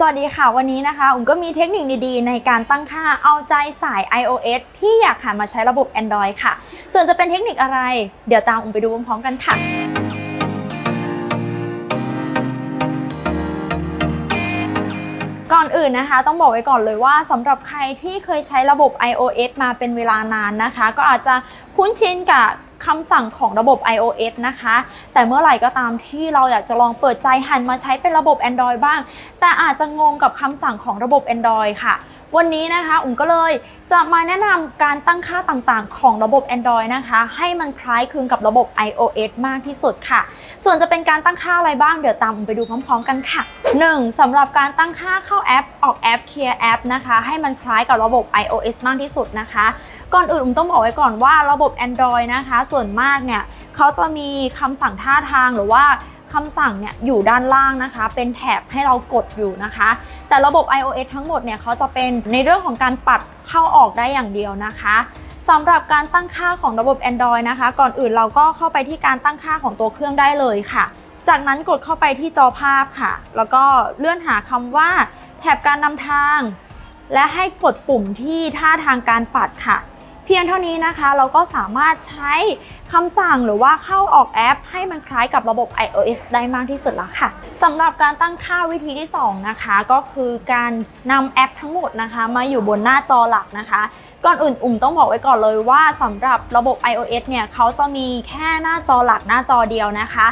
สวัสดีค่ะ วันนี้นะคะอุ้มก็มีเทคนิคดีๆ ในการตั้งค่าเอาใจสาย iOS ที่อยากหันมาใช้ระบบ Android ค่ะ ส่วนจะเป็นเทคนิคอะไร เดี๋ยวตามอุ้มไปดูพร้อมๆกันค่ะก่อนอื่นนะคะ ต้องบอกไว้ก่อนเลยว่าสำหรับใครที่เคยใช้ระบบ iOS มาเป็นเวลานานนะคะ ก็อาจจะคุ้นชินกับ คำสั่งของระบบ iOS นะคะ แต่เมื่อไหร่ก็ตามที่เราอยากจะลองเปิดใจหันมาใช้เป็นระบบ Android บ้าง แต่อาจจะงงกับคำสั่งของระบบ Android ค่ะ วันนี้นะคะอุ้มก็เลยจะมาแนะนำการตั้งค่าต่างๆ ของระบบ Android นะคะ ให้มันคล้ายคลึงกับระบบ iOS มากที่สุดค่ะ ส่วนจะเป็นการตั้งค่าอะไรบ้างเดี๋ยวตามอุ้มไปดูพร้อม ๆ กันค่ะ 1. สำหรับการตั้งค่าเข้าแอป ออกแอปเคลียร์แอปนะคะ ให้มันคล้ายกับระบบ iOS มากที่สุดนะคะ ก่อนอื่นอุ้มต้องบอกไว้ก่อนว่าระบบ Android นะคะ ส่วนมากเนี่ยเขาจะมีคำสั่งท่าทางหรือว่า คำสั่งเนี่ยอยู่ด้านล่างนะคะ เป็นแถบให้เรากดอยู่นะคะ แต่ระบบ iOS ทั้งหมดเนี่ยเขาจะเป็นในเรื่องของการปัดเข้าออกได้อย่างเดียวนะคะสำหรับการตั้งค่าของระบบ Android นะคะ ก่อนอื่นเราก็เข้าไปที่การตั้งค่าของตัวเครื่องได้เลยค่ะ จากนั้นกดเข้าไปที่จอภาพค่ะ แล้วก็เลื่อนหาคำว่า แถบการนำทาง และให้กดปุ่มที่ท่าทางการปัดค่ะ พียงเท่านี้นะคะเราก็สามารถใช้คำสั่งหรือว่าเข้าออกแอป ให้มันคล้ายกับระบบ iOS ได้มากที่สุดแล้วค่ะสำหรับการตั้งค่าวิธีที่ 2 นะคะ ก็คือการนำแอปทั้งหมดนะคะ มาอยู่บนหน้าจอหลักนะคะก่อนอื่นอุ่มต้องบอกไว้ก่อนเลยว่าสำหรับระบบ iOS เนี่ยเขาจะมีแค่หน้าจอหลักหน้าจอเดียวนะคะ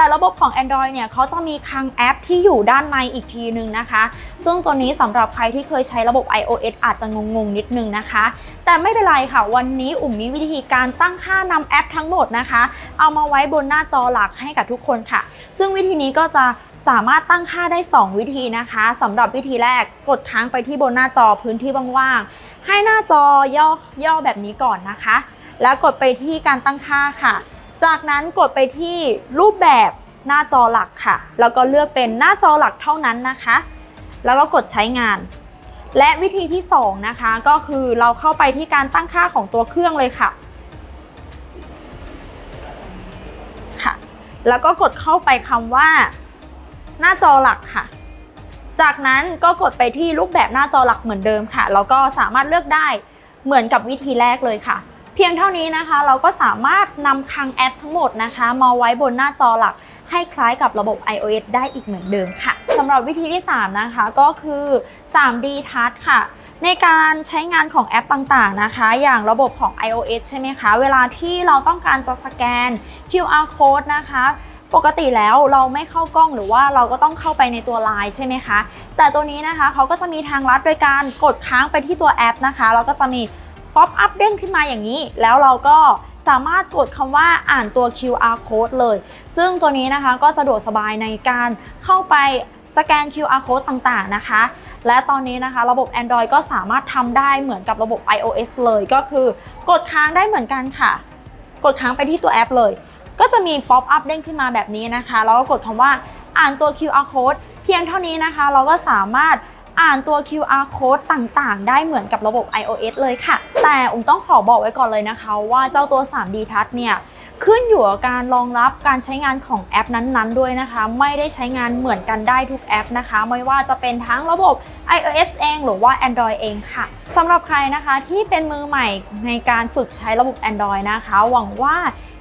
แต่ระบบของ Android เนี่ยเขาจะมีคลังแอปที่อยู่ด้านในอีกทีนึงนะคะ ซึ่งตัวนี้สำหรับใครที่เคยใช้ระบบ iOS อาจจะงงๆนิดนึงนะคะ แต่ไม่เป็นไรค่ะ วันนี้อุ่มมีวิธีการตั้งค่านำแอปทั้งหมดนะคะ เอามาไว้บนหน้าจอหลักให้กับทุกคนค่ะ ซึ่งวิธีนี้ก็จะสามารถตั้งค่าได้ 2 วิธีนะคะสำหรับวิธีแรกกดค้างไปที่บนหน้าจอพื้นที่ว่างๆให้หน้าจอย่อย่อแบบนี้ก่อนนะคะ แล้วกดไปที่การตั้งค่าค่ะ จากนั้นกดไปที่รูปแบบหน้าจอหลักค่ะ แล้วก็เลือกเป็นหน้าจอหลักเท่านั้นนะคะ แล้วก็กดใช้งาน และวิธีที่ 2 นะคะ ก็คือเราเข้าไปที่การตั้งค่าของตัวเครื่องเลยค่ะค่ะ แล้วก็กดเข้าไปคำว่า หน้าจอหลักค่ะ จากนั้นก็กดไปที่รูปแบบหน้าจอหลักเหมือนเดิมค่ะ แล้วก็สามารถเลือกได้เหมือนกับวิธีแรกเลยค่ะ พียงเท่านี้นะคะ เราก็สามารถนำคลังแอปทั้งหมดนะคะ มาไว้บนหน้าจอหลักให้คล้ายกับระบบ iOS ได้อีกเหมือนเดิมค่ะสำหรับวิธีที่ 3 นะคะก็คือ 3D Touch ค่ะ ในการใช้งานของแอปต่างๆนะคะ อย่างระบบของ iOS ใช่ไหมคะ เวลาที่เราต้องการจะสแกน QR code นะคะปกติแล้วเราไม่เข้ากล้องหรือว่าเราก็ต้องเข้าไปในตัว Line ใช่ไหมคะ แต่ตัวนี้นะคะเขาก็จะมีทางลัดโดยการกดค้างไปที่ตัวแอปนะคะแล้วก็จะมี ป๊อปอัพเด้งขึ้นมาอย่างนี้ แล้วเราก็สามารถกดคำว่าอ่านตัว QR code เลย ซึ่งตัวนี้นะคะก็สะดวกสบายในการเข้าไปสแกน QR code ต่างๆนะคะ และตอนนี้นะคะระบบ Android ก็สามารถทำได้เหมือนกับระบบ iOS เลยก็คือกดค้างได้เหมือนกันค่ะ กดค้างไปที่ตัวแอปเลย ก็จะมีป๊อปอัพเด้งขึ้นมาแบบนี้นะคะ แล้วก็กดคำว่าอ่านตัว QR code เพียงเท่านี้นะคะ เราก็สามารถ อ่านตัว QR code ต่างๆ ได้เหมือนกับระบบ iOS เลยค่ะ แต่อุ้มต้องขอบอกไว้ก่อนเลยนะคะ ว่าเจ้าตัว 3D Touch เนี่ยขึ้นอยู่กับการรองรับการใช้งานของแอปนั้นๆ ด้วยนะคะ ไม่ได้ใช้งานเหมือนกันได้ทุกแอปนะคะ ไม่ว่าจะเป็นทั้งระบบ iOS เอง หรือว่า Android เองค่ะสำหรับใครนะคะที่เป็นมือใหม่ในการฝึกใช้ระบบ Android นะคะ หวังว่า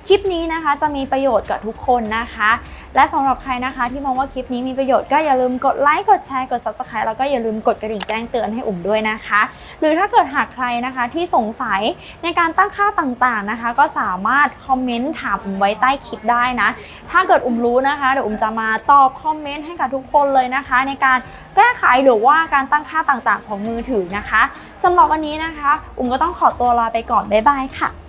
คลิปนี้นะคะจะมีประโยชน์กับทุกคนนะคะ และสำหรับใครนะคะที่มองว่าคลิปนี้มีประโยชน์ก็อย่าลืมกดไลค์กดแชร์กด subscribe แล้วก็อย่าลืมกดกระดิ่งแจ้งเตือนให้อุ่มด้วยนะคะ หรือถ้าเกิดหากใครนะคะที่สงสัยในการตั้งค่าต่างๆนะคะ ก็สามารถคอมเมนต์ถามอุ่มไว้ใต้คลิปได้นะ ถ้าเกิดอุ่มรู้นะคะเดี๋ยวอุ่มจะมาตอบคอมเมนต์ให้กับทุกคนเลยนะคะ ในการแก้ไขหรือว่าการตั้งค่าต่างๆ ของมือถือนะคะสำหรับวันนี้นะคะ อุ่มก็ต้องขอตัวลาไปก่อนบ๊ายบายค่ะ